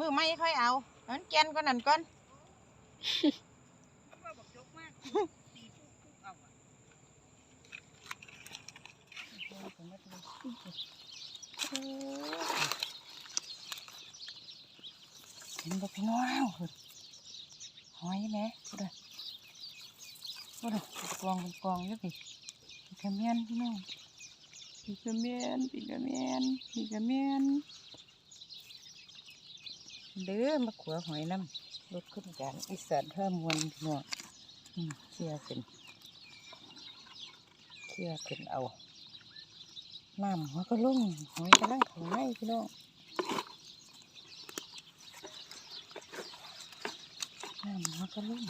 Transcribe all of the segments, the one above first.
มือไม่ค่อยเอาอันแกนก็นั่นก่อนกยกมากตีปุ๊บบเอาอะเห็นบ่พี่น้องเพิ่นหอยแหม่พูดเลยพูดเลยกองเป็นกองอยู่พี่พี่กระเมียนพี่น้องพี่กระเมียนพี่กระเมียนพี่กระเมียน เด้อมาขัวหอยน้ำรถขึ้นจานอีสานท่ามวนพี่น้องอืมเชี่ยขึ้นเชี่ยขึ้นเอาน้ำหัวก็ลุ่งหอยกำลังของในพี่น้องน้ำมันก็ลุ่ม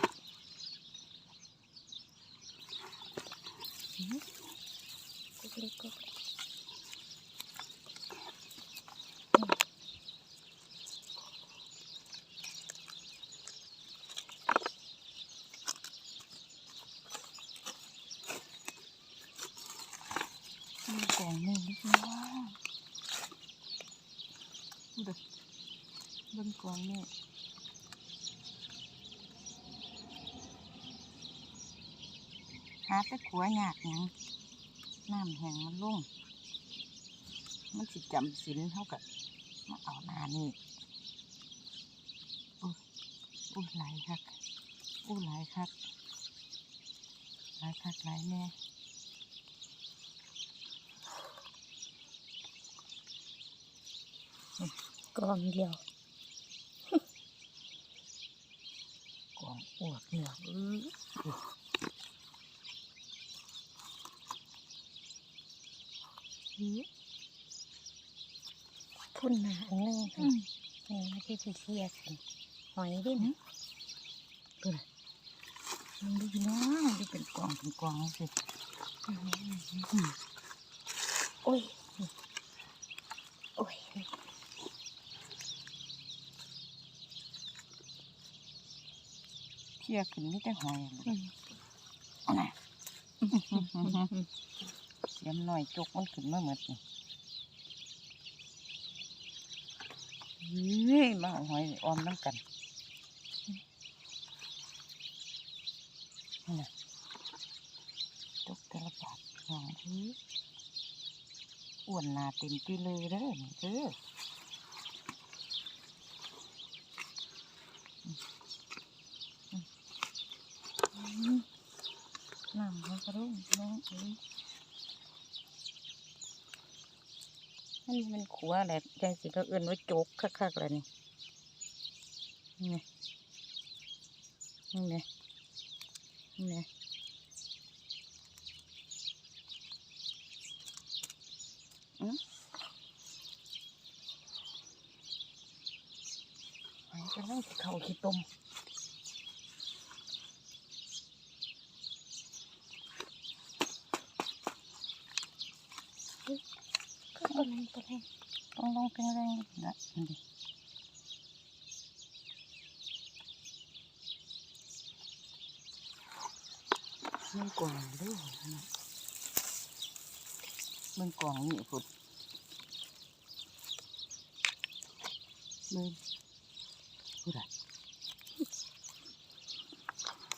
กุกเล็กกุ มีกล่องหนึ่งนิดนึงว่าดูดิเบนกล่องนี่หาแต่ขัวหยากหยังน้ำแห้งมันลุ่งมันสิจำสินเท่ากับมาเอานานี่อู้อู้หลายคักอู้หลายคักหลายคักหลายแน่ กองเดียวกองอวกเหนือกอื้อพุ่นหนาอันหนึงค่ะนี่มาที่ที่เชียร์กันหอยดินะมันดูพี่น้องดูเป็นกองเป็นกองสิโอ้ยโอ้ย เที่ยขึ้นนี่แต่หอยอะลูกเอาน่ะเสียมหน่อยจกมันขึ้นมาหมดนี่เฮ้ยมาเอาหอยออมน้ำกันนี่นะจกแต่ละบาทสองทีอ้วนหนาเต็มที่เลยเด้อนี่เด้ออืมน้ำมั น้องเอ้ยมันมันขัวแหละใจสิก็เอื่นว่าโจกคักๆเลยนี่นี่ไงนี่นี่อืมหอยกำลังเข้าขี้ต้ม ก็ ตัวนั้นตัวนั้นต้องลองแรงนะนี่ดิมันกว่างด้วยนะมันกว่างนี่พุดมันพุดอะ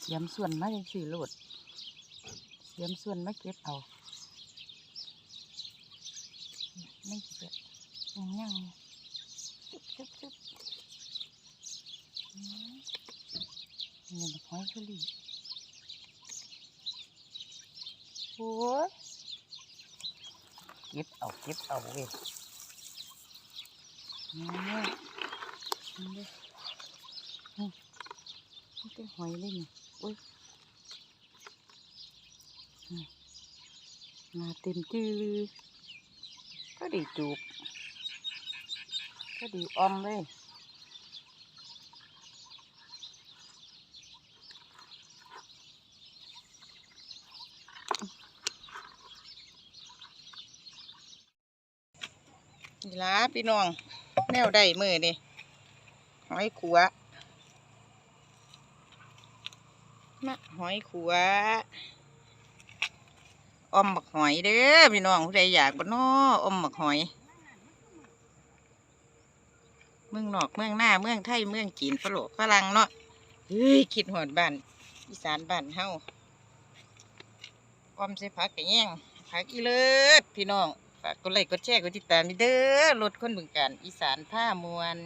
เสียมส่วนมาจังสี่โหลดเสียมส่วนมาเก็บเอา ไม่เก็บยังยังจุบจุบจุบนี่มันหอยเชอรี่โอ้ยเก็บเอาเก็บเอาเว้ยนี่นี่นี่นี่เป็นหอยเลยนี่โอ้ยมาเต็มจื้อ ก็ดีจูบก็ดีออมเลยนี่ล่ะพี่น้อง แนวได้มือนี่หอยขัวนะหอยขัว อมบักหอยเด้อพี่น้องผู้ใดอยากบ่น้อออมบักหอย เมืองนอกเมืองหน้าเมืองไทยเมืองจีนฝรั่งฝรั่งเนาะเฮ้ยคิดหอดบ้านอีสานบ้านเฮาออมใส่ผักกะแยงผักอีเลิศพี่น้องฝากกดไลค์กดแชร์กดติดตามเด้อรถคนบึงการอีสานผ้ามวล